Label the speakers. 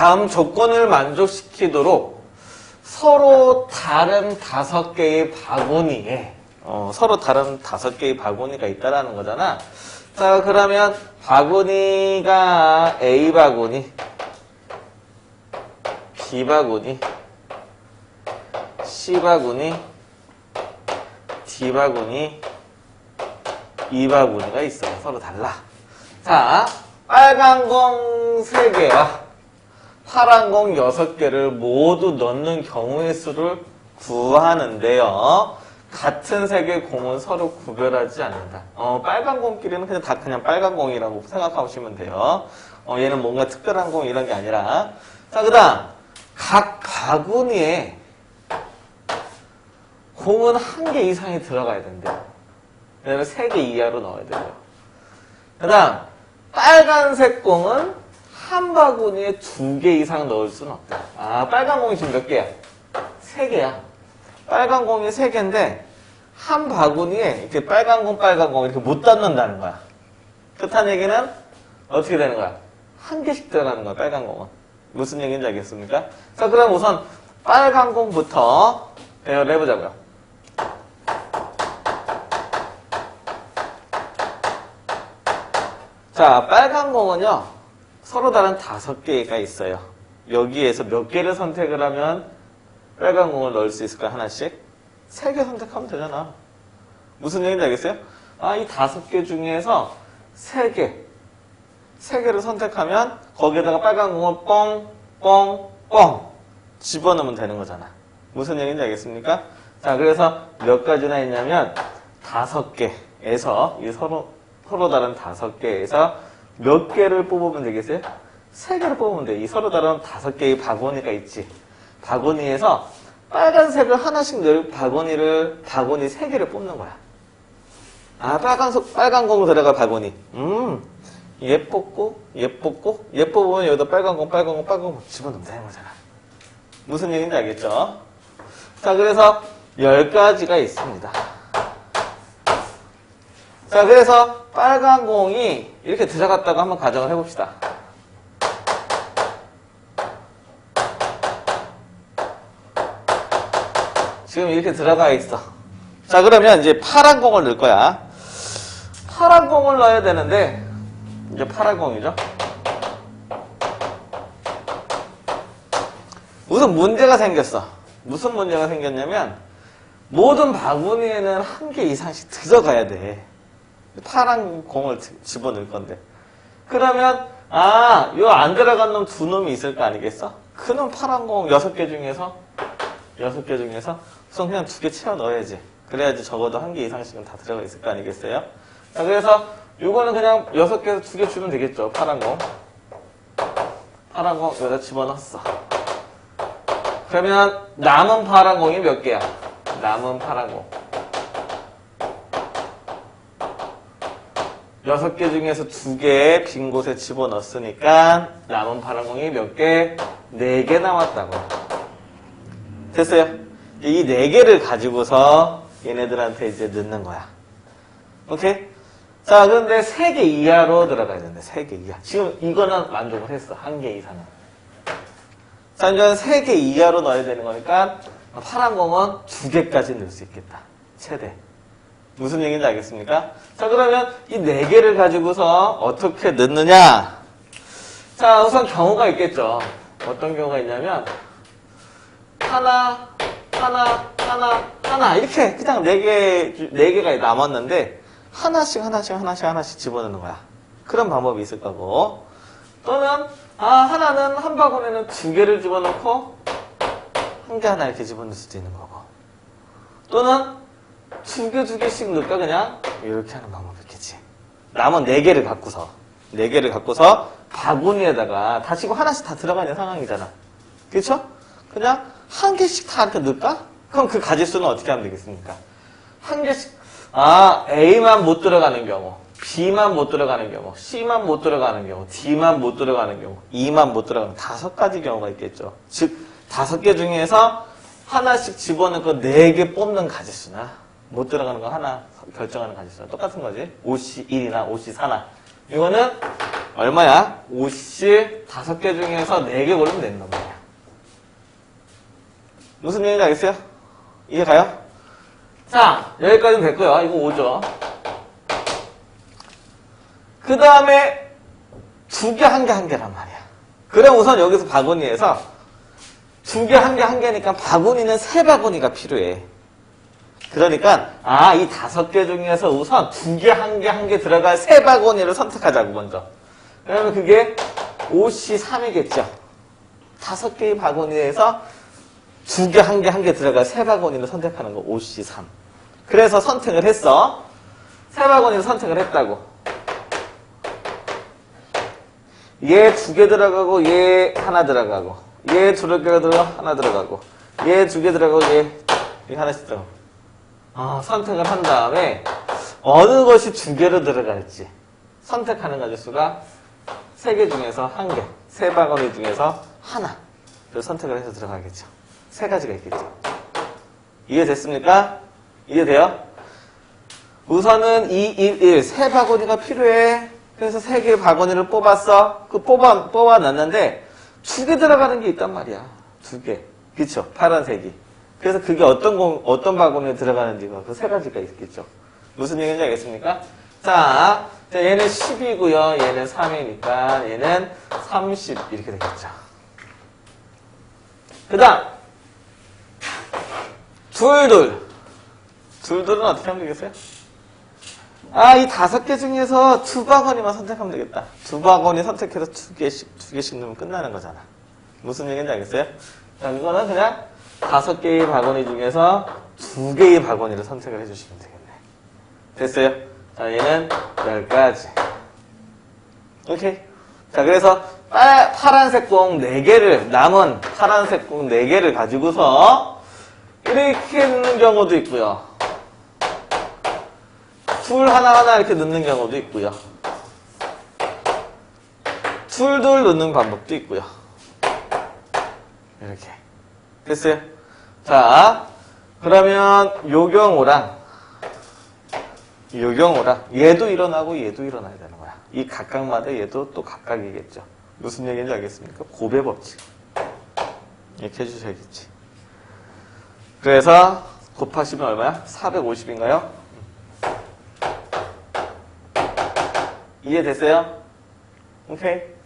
Speaker 1: 다음 조건을 만족시키도록 서로 다른 다섯 개의 바구니에 어, 서로 다른 다섯 개의 바구니가 있다라는 거잖아. 자 그러면 바구니가 A 바구니, B 바구니, C 바구니, D 바구니, E 바구니가 있어요. 서로 달라. 자, 빨간 공 3개와 파란 공 6개를 모두 넣는 경우의 수를 구하는데요. 같은 색의 공은 서로 구별하지 않는다. 어, 빨간 공끼리는 그냥 다 그냥 빨간 공이라고 생각하시면 돼요. 어, 얘는 뭔가 특별한 공 이런 게 아니라. 자, 그 다음. 각 바구니에 공은 한 개 이상이 들어가야 된대요. 왜냐면 3개 이하로 넣어야 돼요. 그 다음, 빨간색 공은 한 바구니에 두 개 이상 넣을 수는 없다. 아, 빨간 공이 지금 몇 개야? 세 개야. 빨간 공이 세 개인데, 한 바구니에 이렇게 빨간 공, 빨간 공 이렇게 못 닫는다는 거야. 뜻한 얘기는 어떻게 되는 거야? 한 개씩 들어가는 거야, 빨간 공은. 무슨 얘기인지 알겠습니까? 자, 그럼 우선 빨간 공부터 배열을 해보자고요. 자, 빨간 공은요, 서로 다른 다섯 개가 있어요. 여기에서 몇 개를 선택을 하면 빨간 공을 넣을 수 있을까, 하나씩? 세 개 선택하면 되잖아. 무슨 얘기인지 알겠어요? 아, 이 다섯 개 중에서 세 개, 세 개를 선택하면 거기에다가 빨간 공을 뻥, 뻥, 뻥 집어넣으면 되는 거잖아. 무슨 얘기인지 알겠습니까? 자, 그래서 몇 가지나 있냐면 다섯 개에서 이 서로 서로 다른 다섯 개에서 몇 개를 뽑으면 되겠어요? 세 개를 뽑으면 돼. 이 서로 다른 다섯 개의 바구니가 있지. 바구니에서 빨간색을 하나씩 넣을 바구니를 바구니 세 개를 뽑는 거야. 아, 빨간 소- 빨간 공으로 들어갈 바구니. 음, 얘 뽑고 얘 뽑고 얘 뽑으면 여기다 빨간 공, 빨간 공, 빨간 공 집어넣으면 되는 거잖아. 무슨 얘기인지 알겠죠? 자, 그래서 열 가지가 있습니다. 자, 그래서 빨간 공이 이렇게 들어갔다고 한번 가정을 해봅시다. 지금 이렇게 들어가 있어. 자, 그러면 이제 파란 공을 넣을 거야. 파란 공을 넣어야 되는데, 이제 파란 공이죠. 무슨 문제가 생겼어. 무슨 문제가 생겼냐면, 모든 바구니에는 한 개 이상씩 들어가야 돼. 파란 공을 지- 집어넣을 건데. 그러면, 아, 요 안 들어간 놈 두 놈이 있을 거 아니겠어? 그 놈 파란 공 여섯 개 중에서, 여섯 개 중에서 우선 그냥 두 개 채워 넣어야지. 그래야지 적어도 한 개 이상씩은 다 들어가 있을 거 아니겠어요? 자, 그래서 요거는 그냥 여섯 개에서 두 개 주면 되겠죠. 파란 공. 파란 공 여기다 집어넣었어. 그러면 남은 파란 공이 몇 개야? 남은 파란 공. 여섯 개 중에서 두 개 빈 곳에 집어넣었으니까 남은 파란 공이 몇 개? 네 개 남았다고. 됐어요? 이 네 개를 가지고서 얘네들한테 이제 넣는 거야. 오케이? 자, 그런데 세 개 이하로 들어가야 되는데, 세 개 이하. 지금 이거는 만족을 했어. 한 개 이상은. 자, 이제 세개 이하로 넣어야 되는 거니까, 파란 공은 두 개까지 넣을 수 있겠다. 최대. 무슨 얘기인지 알겠습니까? 자, 그러면 이 네 개를 가지고서 어떻게 넣느냐? 자, 우선 경우가 있겠죠. 어떤 경우가 있냐면, 하나, 하나, 하나, 하나, 이렇게 그냥 네 개, 네 개가 남았는데, 하나씩, 하나씩, 하나씩, 하나씩 집어넣는 거야. 그런 방법이 있을 거고. 또는, 아, 하나는 한 바구니는 두 개를 집어넣고, 한 개 하나 이렇게 집어넣을 수도 있는 거고. 또는, 두 개, 두 개씩 넣을까, 그냥? 이렇게 하는 방법이 있겠지. 남은 네 개를 갖고서, 네 개를 갖고서, 바구니에다가, 다 치고 하나씩 다 들어가는 상황이잖아. 그쵸? 그냥, 한 개씩 다 이렇게 넣을까? 그럼 그 가지수는 어떻게 하면 되겠습니까? 한 개씩, 아, A만 못 들어가는 경우, B만 못 들어가는 경우, C만 못 들어가는 경우, D만 못 들어가는 경우, E만 못 들어가는 다섯 가지 경우가 있겠죠. 즉, 다섯 개 중에서 하나씩 집어넣고 네 개 뽑는 가지수나, 못 들어가는 거 하나 결정하는 가지수나 똑같은 거지. 5C1이나 5C4나. 이거는 얼마야? 50 다섯 개 중에서 4개 고르면 말이야. 무슨 얘기인지 알겠어요? 이해 가요? 자, 여기까지는 됐고요. 이거 5죠. 그 다음에 두 개, 한 개, 한 개란 말이야. 그럼 우선 여기서 바구니에서 두 개, 한 개, 한 개니까 바구니는 세 바구니가 필요해. 그러니까 아 이 다섯 개 중에서 우선 두 개, 한 개, 한 개 들어갈 세 바구니를 선택하자고 먼저. 그러면 그게 5C3이겠죠. 다섯 개의 바구니에서 두 개, 한 개, 한 개 들어갈 세 바구니를 선택하는 거 5C3. 그래서 선택을 했어. 세 바구니를 선택을 했다고. 얘 두 개 들어가고 얘 하나 들어가고 얘 두 개 들어가 하나 들어가고 얘 두 개 들어가고 얘 하나씩 들어가고 아, 선택을 한 다음에 어느 것이 두 개로 들어갈지 선택하는 가지수가 세 개 중에서 한 개, 세 바구니 중에서 하나. 를 선택을 해서 들어가겠죠. 세 가지가 있겠죠. 이해됐습니까? 이해돼요? 우선은 2, 1, 1, 세 바구니가 필요해. 그래서 세 개의 바구니를 뽑았어. 그 뽑아, 뽑아놨는데, 두 개 들어가는 게 있단 말이야. 두 개. 그쵸? 파란색이. 그래서 그게 어떤 공, 어떤 바구니에 들어가는지가 그 세 가지가 있겠죠. 무슨 얘기인지 알겠습니까? 자, 자, 얘는 10이고요. 얘는 3이니까 얘는 30 이렇게 되겠죠. 그 다음 둘둘 둘둘은 어떻게 하면 되겠어요? 아, 이 다섯 개 중에서 두 바구니만 선택하면 되겠다. 두 바구니 선택해서 두 개씩, 두 개씩 넣으면 끝나는 거잖아. 무슨 얘기인지 알겠어요? 자, 이거는 그냥 다섯 개의 바구니 중에서 두 개의 바구니를 선택을 해주시면 되겠네. 됐어요? 자, 얘는 열 가지. 오케이. 자, 그래서 파, 파란색 공 4개를, 남은 파란색 공 4개를 가지고서 이렇게 넣는 경우도 있고요. 툴 하나하나 이렇게 넣는 경우도 있고요. 툴둘 넣는 방법도 있고요. 이렇게. 됐어요? 자, 그러면 요 경우랑 요 경우랑 얘도 일어나고 얘도 일어나야 되는 거야. 이 각각마다 얘도 또 각각이겠죠. 무슨 얘기인지 알겠습니까? 고배 법칙. 이렇게 해주셔야겠지. 그래서 곱하시면 얼마야? 450인가요? 이해됐어요? 오케이.